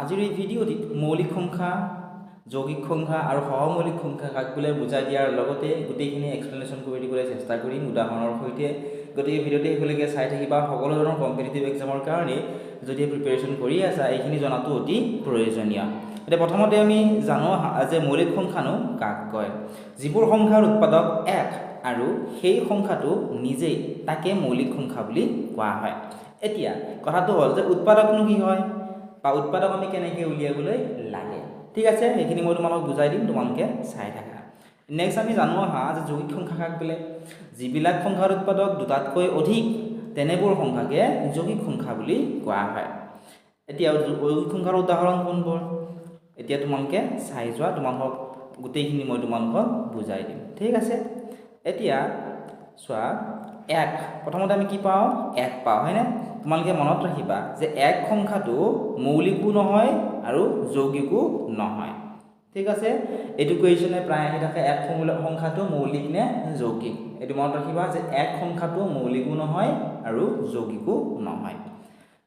আজিৰ এই ভিডিঅ'টিত মৌলিক সংখ্যা যৌগিক সংখ্যা আৰু সহমৌলিক সংখ্যা কাক বোলে বুজাই দিয়াৰ লগতে গোটেইখিনি এক্সপ্লেনেশ্যন কৰি দিবলৈ চেষ্টা কৰিম। উদাহৰণৰ সৈতে গতিকে ভিডিঅ'টো শেষলৈকে চাই থাকিবা সকলো ধৰণৰ কম্পিটিটিভ এক্সামৰ কাৰণে। যদি প্ৰিপেৰেশ্যন কৰি আছা এইখিনি জনাটো অতি প্ৰয়োজনীয়। এতিয়া প্ৰথমতে আমি জানো যে মৌলিক সংখ্যানো কাক কয়। যিবোৰ সংখ্যাৰ উৎপাদক এক আৰু সেই সংখ্যাটো নিজেই তাকে মৌলিক সংখ্যা বুলি কোৱা হয়। এতিয়া কথাটো হ'ল যে উৎপাদকনো কি হয়? বা উৎপাদক আমি কেনেকৈ উলিয়াবলৈ লাগে। ঠিক আছে সেইখিনি মই তোমালোকক বুজাই দিম তোমালোকে চাই থাকা। নেক্সট আমি জানো আহা যে যৌগিক সংখ্যা কাক বোলে? যিবিলাক সংখ্যাৰ উৎপাদক দুটাতকৈ অধিক তেনেবোৰ সংখ্যাকে যৌগিক সংখ্যা বুলি কোৱা হয়। এতিয়া যৌগিক সংখ্যাৰ উদাহৰণ কোনবোৰ? এতিয়া তোমালোকে চাই যোৱা তোমালোকক গোটেইখিনি মই তোমালোকক বুজাই দিম। ঠিক আছে? এতিয়া চোৱা এক। প্ৰথমতে আমি কি পাওঁ? এক পাওঁ হয়নে? তোমালোকে মনত ৰাখিবা যে এক সংখ্যাটো মৌলিকো নহয় আৰু যৌগিকো নহয়। ঠিক আছে? এইটো কুৱেশ্যনে প্ৰায় আহি থাকে এক সংখ্যাটো মৌলিক নে যৌগিক? এইটো মনত ৰাখিবা যে এক সংখ্যাটো মৌলিকো নহয় আৰু যৌগিকো নহয়।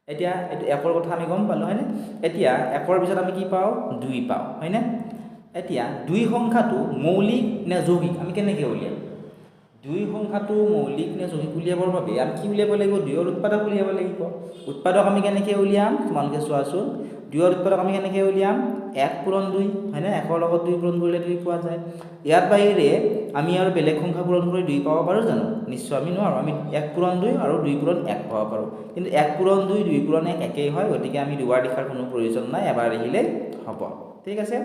এতিয়া এইটো একৰ কথা আমি গম পালোঁ হয়নে? এতিয়া একৰ পিছত আমি কি পাওঁ? দুই পাওঁ হয়নে? এতিয়া দুই সংখ্যাটো মৌলিক নে যৌগিক? আমি কেনেকৈ উলিয়াম? দুই সংখ্যাটো মৌলিক নে যৌগিক উলিয়াবৰ বাবে আমি কি উলিয়াব লাগিব? দুয়ৰ উৎপাদক উলিয়াব লাগিব। উৎপাদক আমি কেনেকৈ উলিয়াম? তোমালোকে চোৱাচোন। দুয়ৰ উৎপাদক আমি কেনেকৈ উলিয়াম? এক পূৰণ দুই হয়নে? একৰ লগত দুই পূৰণ কৰিলে দুই পোৱা যায়। ইয়াৰ বাহিৰে আমি আৰু বেলেগ সংখ্যা পূৰণ কৰি দুই পাব পাৰোঁ জানো? নিশ্চয় আমি নোৱাৰোঁ। আমি এক পূৰণ দুই আৰু দুই পূৰণ এক পাব পাৰোঁ। কিন্তু এক পূৰণ দুই দুই পূৰণ এক একেই হয় গতিকে আমি দুবাৰ লিখাৰ কোনো প্ৰয়োজন নাই। এবাৰ লিখিলেই হ'ব। ঠিক আছে?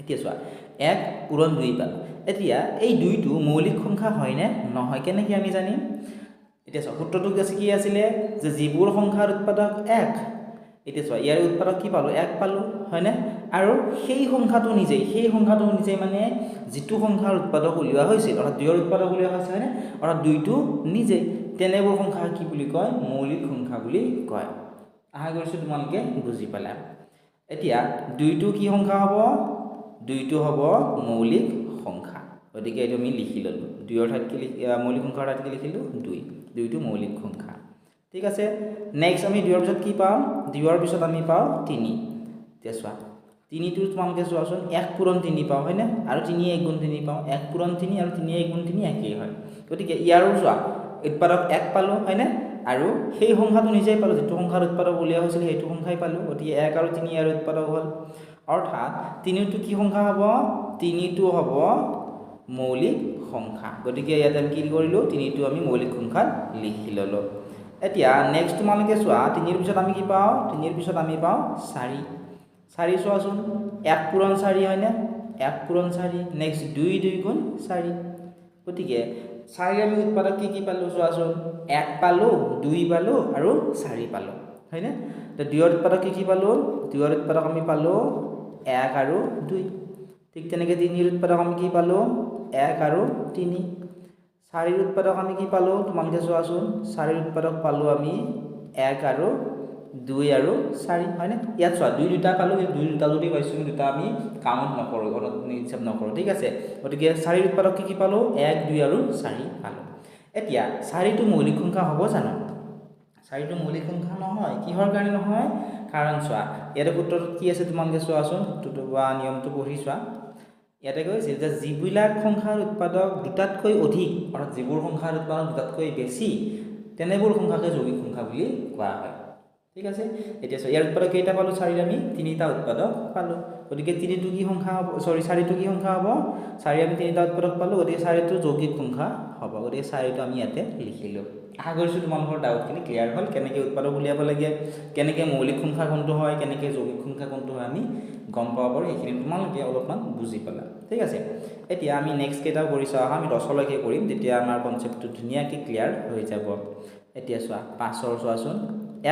এতিয়া চোৱা। এক পূৰণ দুই পালোঁ। এতিয়া এই দুইটো মৌলিক সংখ্যা হয়নে? নহয় কেনেকৈ আমি জানিম? এতিয়া চোৱা সূত্ৰটো আছে কি আছিলে? যে যিবোৰ সংখ্যাৰ উৎপাদক এক। এতিয়া চোৱা ইয়াৰ উৎপাদক কি পালোঁ? এক পালোঁ হয়নে? আৰু সেই সংখ্যাটো নিজেই সেই সংখ্যাটো নিজেই মানে যিটো সংখ্যাৰ উৎপাদক উলিওৱা হৈছিল অৰ্থাৎ দুয়ৰ উৎপাদক উলিওৱা হৈছে হয়নে? অৰ্থাৎ দুইটো নিজেই। তেনেবোৰ সংখ্যা কি বুলি কয়? মৌলিক সংখ্যা বুলি কয়। আশা কৰিছোঁ তোমালোকে বুজি পালা। এতিয়া দুইটো কি সংখ্যা হ'ব? দুইটো হ'ব মৌলিক সংখ্যা। গতিকে এইটো আমি লিখি ল'লোঁ। দুইৰ ঠাইত কি লিখি মৌলিক সংখ্যাৰ ঠাইত কি লিখিলোঁ? দুই। দুইটো মৌলিক সংখ্যা। ঠিক আছে? নেক্সট আমি দুইৰ পিছত কি পাম? দুইৰ পিছত আমি পাওঁ তিনি। এতিয়া চোৱা তিনিটো তোমালোকে চোৱাচোন এক পূৰণ তিনি পাওঁ হয়নে? আৰু তিনি এক গুণ তিনি পাওঁ। এক পূৰণ তিনি আৰু তিনি এক গুণ তিনি একেই হয়। গতিকে ইয়াৰো চোৱা উৎপাদক এক পালোঁ হয়নে? আৰু সেই সংখ্যাটো নিজেই পালোঁ। যিটো সংখ্যাৰ উৎপাদক উলিওৱা হৈছিল সেইটো সংখ্যাই পালোঁ। গতিকে এক আৰু তিনি ইয়াৰ উৎপাদক হ'ল অৰ্থাৎ তিনিটো কি সংখ্যা হ'ব? তিনিটো হ'ব মৌলিক সংখ্যা। গতিকে ইয়াতে আমি কি কৰিলোঁ? তিনিটো আমি মৌলিক সংখ্যাত লিখি ল'লোঁ। এতিয়া নেক্সট তোমালোকে চোৱা তিনিৰ পিছত আমি কি পাওঁ? তিনিৰ পিছত আমি পাওঁ চাৰি। চাৰি চোৱাচোন এক পূৰণ চাৰি হয়নে? এক পূৰণ চাৰি। নেক্সট দুই দুই গুণ চাৰি। গতিকে চাৰি আমি উৎপাদক কি কি পালোঁ চোৱাচোন? এক পালোঁ দুই পালোঁ আৰু চাৰি পালোঁ। হয়নে? দুয়ৰ উৎপাদক কি কি পালোঁ? দুয়ৰ উৎপাদক আমি পালোঁ এক আৰু দুই। ঠিক তেনেকৈ তিনিৰ উৎপাদক আমি কি পালোঁ? এক আৰু তিনি। চাৰিৰ উৎপাদক আমি কি পালোঁ? তোমালোকে চোৱাচোন চাৰিৰ উৎপাদক পালোঁ আমি এক আৰু দুই আৰু চাৰি হয়নে? ইয়াত চোৱা দুই দুটা পালোঁ কিন্তু দুই দুটা যদি পাইছোঁ দুটা আমি কাউণ্ট নকৰোঁ ঘৰত হিচাপ নকৰোঁ ঠিক আছে? গতিকে চাৰিৰ উৎপাদক কি কি পালোঁ? এক দুই আৰু চাৰি পালোঁ। এতিয়া চাৰিটো মৌলিক সংখ্যা হ'ব জানো? চাৰিটো মৌলিক সংখ্যা নহয় কিহৰ কাৰণে নহয়? কাৰণ চোৱা ইয়াতে সূত্ৰটোত কি আছে তোমালোকে চোৱাচোন সূত্ৰটো বা নিয়মটো পঢ়ি চোৱা। ইয়াতে কৈছে যে যিবিলাক সংখ্যাৰ উৎপাদক দুটাতকৈ অধিক, অৰ্থাৎ যিবোৰ সংখ্যাৰ উৎপাদক দুটাতকৈ বেছি, তেনেবোৰ সংখ্যাকে যৌগিক সংখ্যা বুলি কোৱা হয়। ঠিক আছে? এতিয়া চোৱা, ইয়াৰ উৎপাদক কেইটা পালোঁ? চাৰিটা আমি তিনিটা উৎপাদক পালোঁ। গতিকে তিনিটো কি সংখ্যা হ'ব চৰি চাৰিটো কি সংখ্যা হ'ব, চাৰি আমি তিনিটা উৎপাদক পালোঁ, গতিকে চাৰিটো যৌগিক সংখ্যা হ'ব, গতিকে চাৰিটো আমি ইয়াতে লিখিলোঁ। আশা কৰিছোঁ তোমালোকৰ ডাউটখিনি ক্লিয়াৰ হ'ল, কেনেকৈ উৎপাদক উলিয়াব লাগে, কেনেকৈ মৌলিক সংখ্যা কোনটো হয়, কেনেকৈ যৌগিক সংখ্যা কোনটো হয় আমি গম পাব পাৰোঁ, সেইখিনি তোমালোকে অলপমান বুজি পালা। ঠিক আছে? এতিয়া আমি নেক্সট কেইটাও কৰি চাওঁ আমি দহলৈকে কৰিম, তেতিয়া আমাৰ কনচেপ্টটো ধুনীয়াকৈ ক্লিয়াৰ হৈ যাব। এতিয়া চোৱা, পাঁচৰ চোৱাচোন,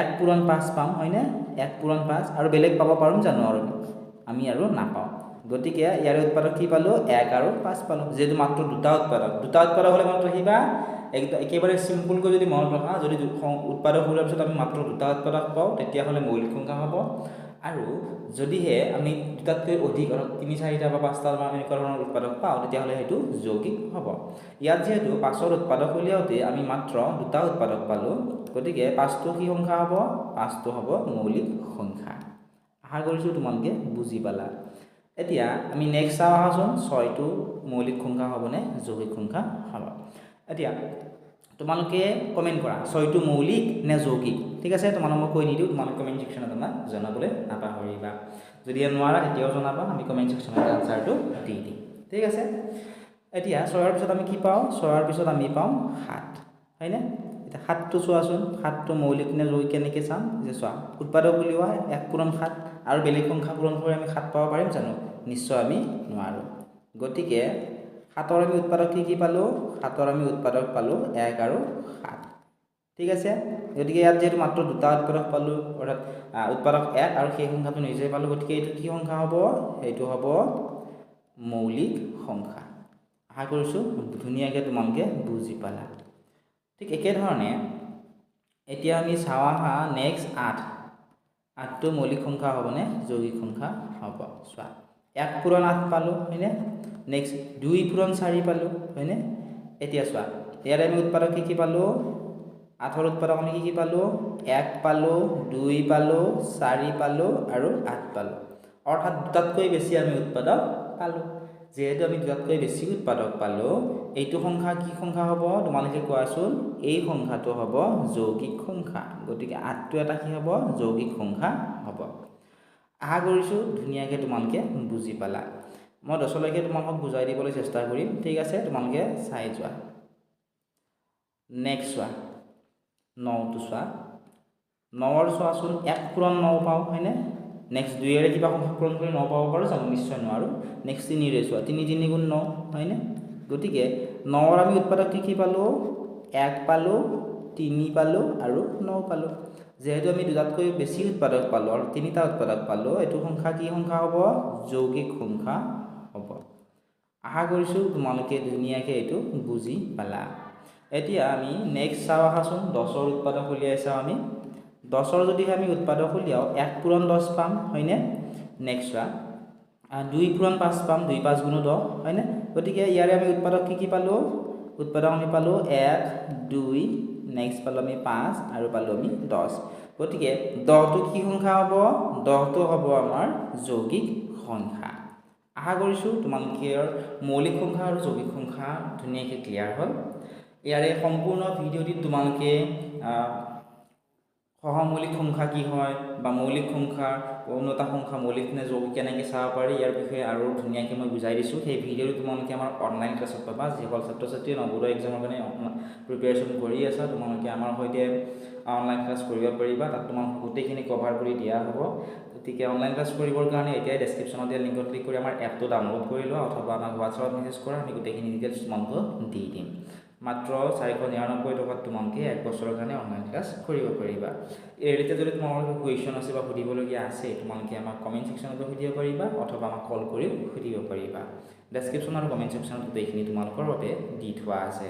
এক পূৰণ পাঁচ পাম, হয়নে? এক পূৰণ পাঁচ, আৰু বেলেগ পাব পাৰোঁ জানো আৰু। আমি আৰু নাপাওঁ। গতিকে ইয়াৰ উৎপাদক কি পালোঁ? এক আৰু পাঁচ পালোঁ। যিহেতু মাত্ৰ দুটা উৎপাদক। দুটা উৎপাদক হ'লে মনত ৰাখিবা একদম একেবাৰে চিম্পুলকৈ যদি মনত ৰখা যদি উৎপাদক হোৱাৰ পিছত আমি মাত্ৰ দুটা উৎপাদক পাওঁ তেতিয়াহ'লে মৌলিক সংখ্যা হ'ব। আৰু যদিহে আমি দুটাতকৈ অধিক অৰ্থাৎ তিনি চাৰিটা বা পাঁচটা বা এনেকুৱা ধৰণৰ উৎপাদক পাওঁ তেতিয়াহ'লে সেইটো যৌগিক হ'ব। ইয়াত যিহেতু পাঁচৰ উৎপাদক উলিয়াওঁতে আমি মাত্ৰ দুটা উৎপাদক পালোঁ গতিকে পাঁচটো কি সংখ্যা হ'ব? পাঁচটো হ'ব মৌলিক সংখ্যা। আশা কৰিছোঁ তোমালোকে বুজি পালা। এতিয়া আমি নেক্সট চাওঁ আহাচোন, ছয়টো মৌলিক সংখ্যা হ'বনে? যৌগিক সংখ্যা হ'ব। এতিয়া, তোমালোকে কমেণ্ট কৰা, ছয়টো মৌলিক নে যৌগিক? ঠিক আছে তোমালোক মই কৈ নিদিওঁ, তোমালোকে কমেণ্ট ছেকশ্যনত আমাক জনাবলৈ নাপাহৰিবা। যদি নোৱাৰা তেতিয়াও জনাবা, আমি কমেণ্ট ছেকশ্যনত আনচাৰটো দি দিম। ঠিক আছে? এতিয়া ছয়ৰ পিছত আমি কি পাওঁ? ছয়ৰ পিছত আমি পাওঁ সাত, হয়নে? এতিয়া সাতটো চোৱাচোন সাতটো মৌলিক নে যৌগিক কেনেকৈ চাম? যে চোৱা উৎপাদক উলিওৱা এক পূৰণ সাত আৰু বেলেগ সংখ্যা পূৰণ কৰি আমি সাত পাব পাৰিম জানো? নিশ্চয় আমি নোৱাৰোঁ। গতিকে সাতৰ আমি উৎপাদক কি কি পালোঁ? সাতৰ আমি উৎপাদক পালোঁ এক আৰু সাত। ঠিক আছে? গতিকে ইয়াত যিহেতু মাত্ৰ দুটা উৎপাদক পালোঁ অৰ্থাৎ উৎপাদক এক আৰু সেই সংখ্যাটো নিজে পালোঁ। গতিকে এইটো কি সংখ্যা হ'ব? এইটো হ'ব মৌলিক সংখ্যা। আশা কৰিছোঁ ধুনীয়াকৈ তোমালোকে বুজি পালা। ঠিক একেধৰণে এতিয়া আমি চাওঁ আহা নেক্সট আঠ। আঠটো মৌলিক সংখ্যা হ'বনে যৌগিক সংখ্যা হ'ব। চোৱা এক পূৰণ আঠ পালোঁ হয়নে? নেক্সট দুই পূৰণ চাৰি পালোঁ হয়নে? এতিয়া চোৱা ইয়াৰে আমি উৎপাদক কি কি পালোঁ? আঠৰ উৎপাদক আমি কি কি পালোঁ? এক পালোঁ দুই পালোঁ চাৰি পালোঁ আৰু আঠ পালোঁ। অৰ্থাৎ দুটাতকৈ বেছি আমি উৎপাদক পালোঁ। যিহেতু আমি দুটাতকৈ বেছি উৎপাদক পালোঁ এইটো সংখ্যা কি সংখ্যা হ'ব? তোমালোকে কোৱাচোন। এই সংখ্যাটো হ'ব যৌগিক সংখ্যা। গতিকে আঠটো এটা কি হ'ব? যৌগিক সংখ্যা হ'ব। আশা কৰিছোঁ ধুনীয়াকৈ তোমালোকে বুজি পালা। মই দহলৈকে তোমালোকক বুজাই দিবলৈ চেষ্টা কৰিম। ঠিক আছে তোমালোকে চাই যোৱা। নেক্সট চোৱা। নটো চোৱা। নৰ চোৱাচোন এক পূৰণ ন পাওঁ হয়নে? নেক্সট দুইৰে কিবা সংখ্যা পূৰণ কৰি ন পাব পাৰোঁ জানো নিশ্চয় নোৱাৰোঁ। নেক্সট তিনিৰে চোৱা, তিনি তিনি গুণ ন, হয়নে? গতিকে নৰ আমি উৎপাদক কি কি পালোঁ? এক পালোঁ, তিনি পালোঁ আৰু ন পালোঁ। যিহেতু আমি দুটাতকৈ বেছি উৎপাদক পালোঁ আৰু তিনিটা উৎপাদক পালোঁ, এইটো সংখ্যা কি সংখ্যা হ'ব? যৌগিক সংখ্যা হ'ব। আশা কৰিছোঁ তোমালোকে ধুনীয়াকৈ এইটো বুজি পালা। এতিয়া আমি নেক্সট চাওঁ, আহাচোন, দহৰ উৎপাদক উলিয়াই চাওঁ আমি। দহৰ যদি আমি উৎপাদক উলিয়াওঁ এক পূৰণ দহ পাম হয়নে? নেক্সট চোৱা দুই পূৰণ পাঁচ পাম দুই পাঁচ গুণ দহ হয়নে? গতিকে ইয়াৰে আমি উৎপাদক কি কি পালোঁ? উৎপাদক আমি পালোঁ এক দুই নেক্সট পালোঁ আমি পাঁচ আৰু পালোঁ আমি দহ। গতিকে দহটো কি সংখ্যা হ'ব? দহটো হ'ব আমাৰ যৌগিক সংখ্যা। আশা কৰিছোঁ তোমালোকে মৌলিক সংখ্যা আৰু যৌগিক সংখ্যা ধুনীয়াকৈ ক্লিয়াৰ হ'ল। ইয়াৰে সম্পূৰ্ণ ভিডিঅ'টিত তোমালোকে সহমৌলিক সংখ্যা কি হয় বা মৌলিক সংখ্যা উন্নতা সংখ্যা মৌলিক নে যৌগিক কেনেকৈ চাব পাৰি ইয়াৰ বিষয়ে আৰু ধুনীয়াকৈ মই বুজাই দিছোঁ। সেই ভিডিঅ'টো তোমালোকে আমাৰ অনলাইন ক্লাছত পাবা যিসকল ছাত্ৰ ছাত্ৰীয়ে নৱোদয় এক্সামৰ কাৰণে প্ৰিপেৰেশ্যন কৰি আছা তোমালোকে আমাৰ সৈতে অনলাইন ক্লাছ কৰিব পাৰিবা তাত তোমাক গোটেইখিনি কভাৰ কৰি দিয়া হ'ব। গতিকে অনলাইন ক্লাছ কৰিবৰ কাৰণে এতিয়াই ডেছক্ৰিপশ্যনত দিয়া লিংকত ক্লিক কৰি আমাৰ এপটো ডাউনলোড কৰি লোৱা অথবা আমাক হোৱাটছআপত মেছেজ কৰা আমি গোটেইখিনি ডিটেইলছ তোমালোকক দি দিম। মাত্ৰ চাৰিশ নিৰানব্বৈ টকাত তোমালোকে এক বছৰৰ কাৰণে অনলাইন ক্লাছ কৰিব পাৰিবা। এই ৰিলেটেড যদি তোমালোকৰ কুৱেশ্যন আছে বা সুধিবলগীয়া আছে তোমালোকে আমাক কমেণ্ট ছেকশ্যনতো সুধিব পাৰিবা অথবা আমাক কল কৰিও সুধিব পাৰিবা। ডেছক্ৰিপশ্যন আৰু কমেণ্ট ছেকশ্যনত গোটেইখিনি তোমালোকৰ বাবে দি থোৱা আছে।